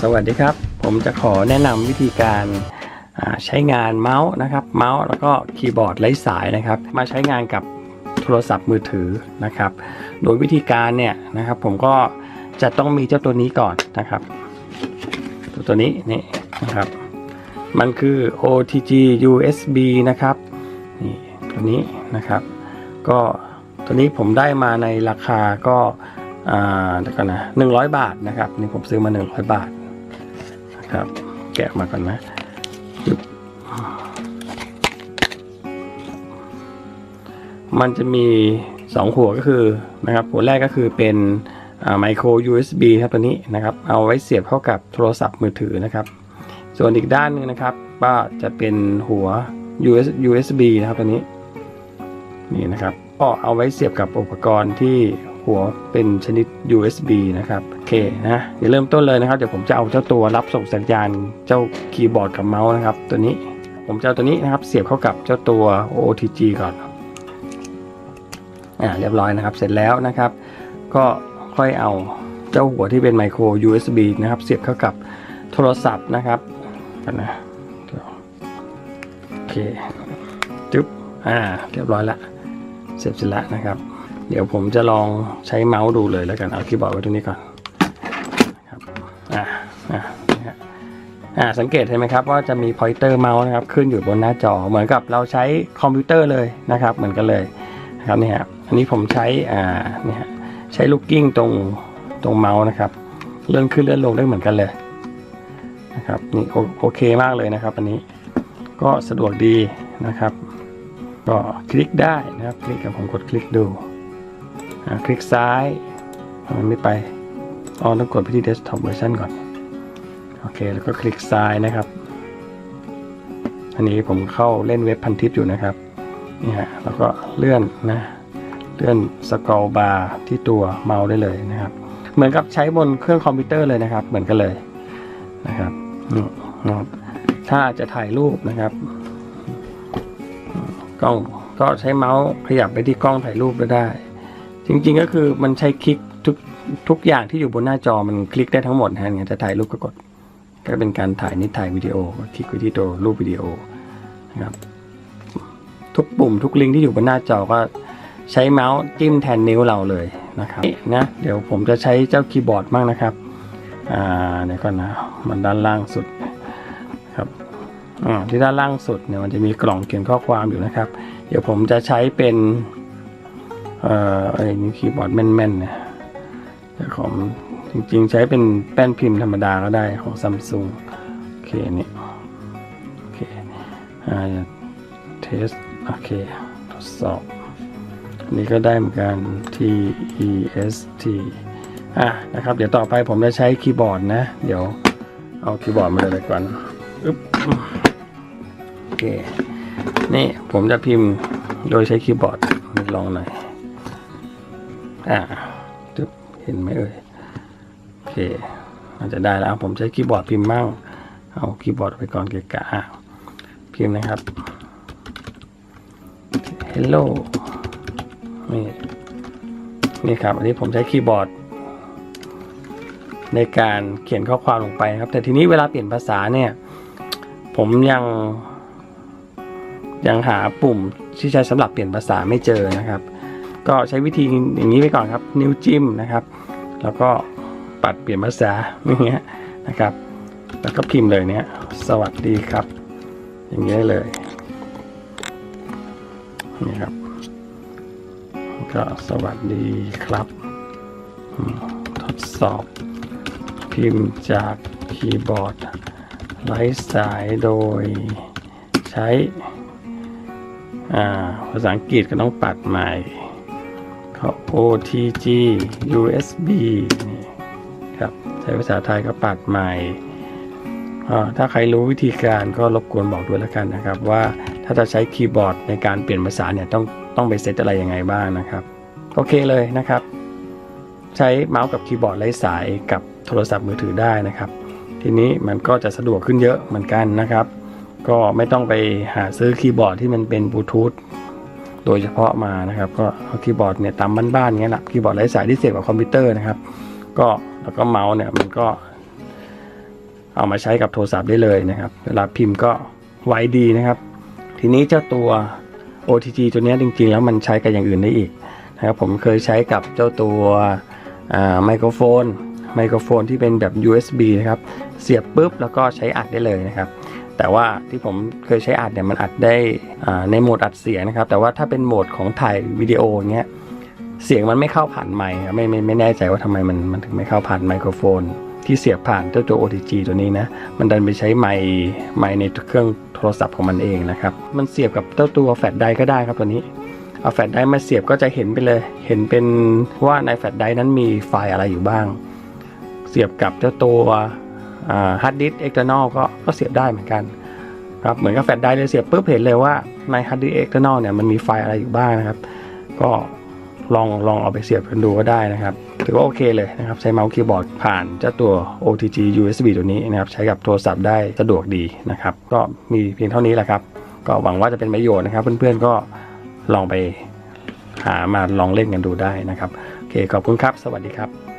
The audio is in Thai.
สวัสดีครับ ผมจะขอแนะนำวิธีการใช้งานเมาส์นะครับ เมาส์แล้วก็คีย์บอร์ดไร้สายนะครับ มาใช้งานกับโทรศัพท์มือถือนะครับ โดยวิธีการเนี่ยนะครับ ผมก็จะต้องมีเจ้าตัวนี้ก่อนนะครับ ตัวตัวนี้นี่นะครับ มันคือ OTG USB นะครับนี่ตัวนี้นะครับ ก็ตัวนี้ผมได้มาในราคาก็ อ่าเดี๋ยวกันนะ100บาทนะครับ นี่ผมซื้อมา100บาทนะครับ แกะมาก่อนนะจึ๊บมันจะมี 2 หัวก็คือนะครับหัวแรกก็คือเป็นไมโคร USB ครับตัวนี้นะครับ เอาไว้เสียบเข้ากับโทรศัพท์มือถือนะครับ ส่วนอีกด้านหนึงนะครับก็จะเป็นหัว US USB นะครับตัวนี้นี่นะครับก็เอาไว้เสียบกับอุปกรณ์ที่ หัวเป็นชนิด USB นะครับโอเคนะเดี๋ยวเริ่มต้นเลยนะครับเดี๋ยวผมจะเอาเจ้าตัวรับส่งสัญญาณเจ้าคีย์บอร์ดกับเมาส์นะครับ ตัวนี้ผมจะเอาตัวนี้นะครับเสียบเข้ากับเจ้าตัว OTG ก่อนอ่าเรียบร้อยนะครับเสร็จแล้วนะครับ ก็ค่อยเอาเจ้าหัวที่เป็นไมโคร USB นะครับ เสียบเข้ากับโทรศัพท์นะครับกันนะโอเคจึ๊บอ่าเรียบร้อยละเสร็จเสร็จแล้วนะครับ เดี๋ยวผมจะลองใช้เมาส์ดูเลยแล้วกันเอาคีย์บอร์ดไว้ตรงนี้ก่อนนะครับอ่าอ่านี่ฮะอ่าสังเกตเห็นไหมครับว่าจะมีพอยเตอร์เมาส์นะครับขึ้นอยู่บนหน้าจอเหมือนกับเราใช้คอมพิวเตอร์เลยนะครับเหมือนกันเลยนะครับนี่ฮะอันนี้ผมใช้อ่านี่ฮะใช้ลูกกิ้งตรงตรงเมาส์นะครับเลื่อนขึ้นเลื่อนลงได้เหมือนกันเลยนะครับนี่โอเคมากเลยนะครับอันนี้ก็สะดวกดีนะครับ ก็คลิกได้นะครับ คลิกกับผมกดคลิกดู คลิกซ้ายมันไม่ไปอ๋อต้องกดไปที่ desktop version ก่อน โอเค แล้วก็คลิกซ้ายนะครับ อันนี้ผมเข้าเล่นเว็บพันทิปอยู่นะครับนี่ฮะแล้วก็เลื่อนนะ เลื่อนสกอลบาร์ที่ตัวเมาส์ได้เลยนะครับ เหมือนกับใช้บนเครื่องคอมพิวเตอร์เลยนะครับ เหมือนกันเลยนะครับนี่นะครับถ้าจะถ่ายรูปนะครับกล้องก็ใช้เมาส์ขยับไปที่กล้องถ่ายรูปก็ได้ จริง ๆ ก็คือมันใช้คลิกทุกทุกอย่างที่อยู่บนหน้าจอมันคลิกได้ทั้งหมดนะฮะเนี่ยจะถ่ายรูปก็กด ก็เป็นการถ่ายนิถ่ายวิดีโอก็คลิกไปที่ตัวรูปวิดีโอนะครับทุกปุ่มทุกลิงก์ที่อยู่บนหน้าจอก็ใช้เมาส์จิ้มแทนนิ้วเราเลยนะครับนะเดี๋ยวผมจะใช้เจ้าคีย์บอร์ดบ้างนะครับอ่าเดี๋ยวก่อนนะมันด้านล่างสุดครับอ่าที่ด้านล่างสุดเนี่ยมันจะมีกล่องเขียนข้อความอยู่นะครับ เดี๋ยวผมจะใช้เป็น เอ่อไอ้นี่คีย์บอร์ดแม่นๆเนี่ยแต่ของจริงๆใช้เป็นแป้นพิมพ์ธรรมดาก็ได้ของซัมซุงโอเคนี่โอเคอ่าเทสโอเคทดสอบอันนี้ก็ได้เหมือนกัน T E S T อะนะครับ เดี๋ยวต่อไปผมจะใช้คีย์บอร์ดนะ เดี๋ยวเอาคีย์บอร์ดมาเลยเลยก่อนอึ๊บโอเค นี่ผมจะพิมพ์โดยใช้คีย์บอร์ดลองหน่อย อ่าจึ๊บเห็นไหมเอ่ยโอเคมันจะได้แล้วผมใช้คีย์บอร์ดพิมพ์มั่งเอาคีย์บอร์ดไปก่อนเกะกะพิมพ์นะครับ Hello นี่นี่ครับ อันนี้ผมใช้คีย์บอร์ด ในการเขียนข้อความลงไปครับ แต่ทีนี้เวลาเปลี่ยนภาษาเนี่ย ผมยังยังหาปุ่มที่ใช้สำหรับเปลี่ยนภาษาไม่เจอนะครับ ก็ใช้วิธีอย่างนี้ไปก่อนครับ นิ้วจิ้มนะครับ แล้วก็ปัดเปลี่ยนภาษาอย่างเงี้ยนะครับ แล้วก็พิมพ์เลยเนี้ยสวัสดีครับ อย่างเงี้ยเลยนี่ครับก็สวัสดีครับ ทดสอบพิมพ์จากคีย์บอร์ดไร้สายโดยใช้อ่าภาษาอังกฤษก็ต้องปัดใหม่ OTG USB นี่ครับใช้ภาษาไทยก็ปัดใหม่ ถ้าใครรู้วิธีการก็รบกวนบอกด้วยแล้วกันนะครับ ว่าถ้าจะใช้คีย์บอร์ดในการเปลี่ยนภาษาเนี่ยต้องต้องไปเซตอะไรยังไงบ้างนะครับ โอเคเลยนะครับ ใช้เมาส์กับคีย์บอร์ดไร้สายกับโทรศัพท์มือถือได้นะครับ ทีนี้มันก็จะสะดวกขึ้นเยอะเหมือนกันนะครับ ก็ไม่ต้องไปหาซื้อคีย์บอร์ดที่มันเป็นบลูทูธ โดยเฉพาะมานะครับ ก็เอาคีย์บอร์ดเนี่ยตามบ้านๆเงี้ยแหละคีย์บอร์ดไร้สายที่เสียบกับคอมพิวเตอร์นะครับ ก็แล้วก็เมาส์เนี่ยมันก็เอามาใช้กับโทรศัพท์ได้เลยนะครับ เวลาพิมพ์ก็ไวดีนะครับ ทีนี้เจ้าตัว OTG ตัวนี้จริงๆ แล้วมันใช้กับอย่างอื่นได้อีกนะครับผมเคยใช้กับเจ้าตัวไมโครโฟนไมโครโฟนที่เป็นแบบ USB นะครับ เสียบปุ๊บแล้วก็ใช้อัดได้เลยนะครับ แต่ว่าที่ผมเคยใช้อัดเนี่ยมันอัดได้ในโหมดอัดเสียงนะครับ แต่ว่าถ้าเป็นโหมดของถ่ายวิดีโอเงี้ยเสียงมันไม่เข้าผ่านไมค์ครับไม่ไม่ไม่แน่ใจว่าทำไมมันมันถึงไม่เข้าผ่านไมโครโฟน ที่เสียบผ่านเจ้าตัว OTG ตัวนี้นะมันดันไปใช้ไมค์ไมค์ในเครื่องโทรศัพท์ของมันเองนะครับมันเสียบกับเจ้าตัวแฟลชไดร์ก็ได้ครับตัวนี้เอาแฟลชไดร์มาเสียบก็จะเห็นไปเลย เห็นเป็นว่าในแฟลชไดร์นั้นมีไฟล์อะไรอยู่บ้าง เสียบกับเจ้าตัว ฮาร์ดดิสก์เอ็กเทอร์นอลก็เสียบได้เหมือนกันครับเหมือนกับแฟลชไดร์เลยเสียบปุ๊บเห็นเลยว่าในฮาร์ดดิสก์เอ็กเทอร์นอลเนี่ยมันมีไฟล์อะไรอยู่บ้างนะครับ ก็ลองลองเอาไปเสียบกันดูก็ได้นะครับถือว่าโอเคเลยนะครับ ใช้เมาส์คีย์บอร์ดผ่านเจ้าตัว OTG USB ตัวนี้นะครับ ใช้กับโทรศัพท์ได้สะดวกดีนะครับ ก็มีเพียงเท่านี้แหละครับ ก็หวังว่าจะเป็นประโยชน์นะครับ เพื่อนๆก็ลองไปหามาลองเล่นกันดูได้นะครับ โอเคขอบคุณครับ สวัสดีครับ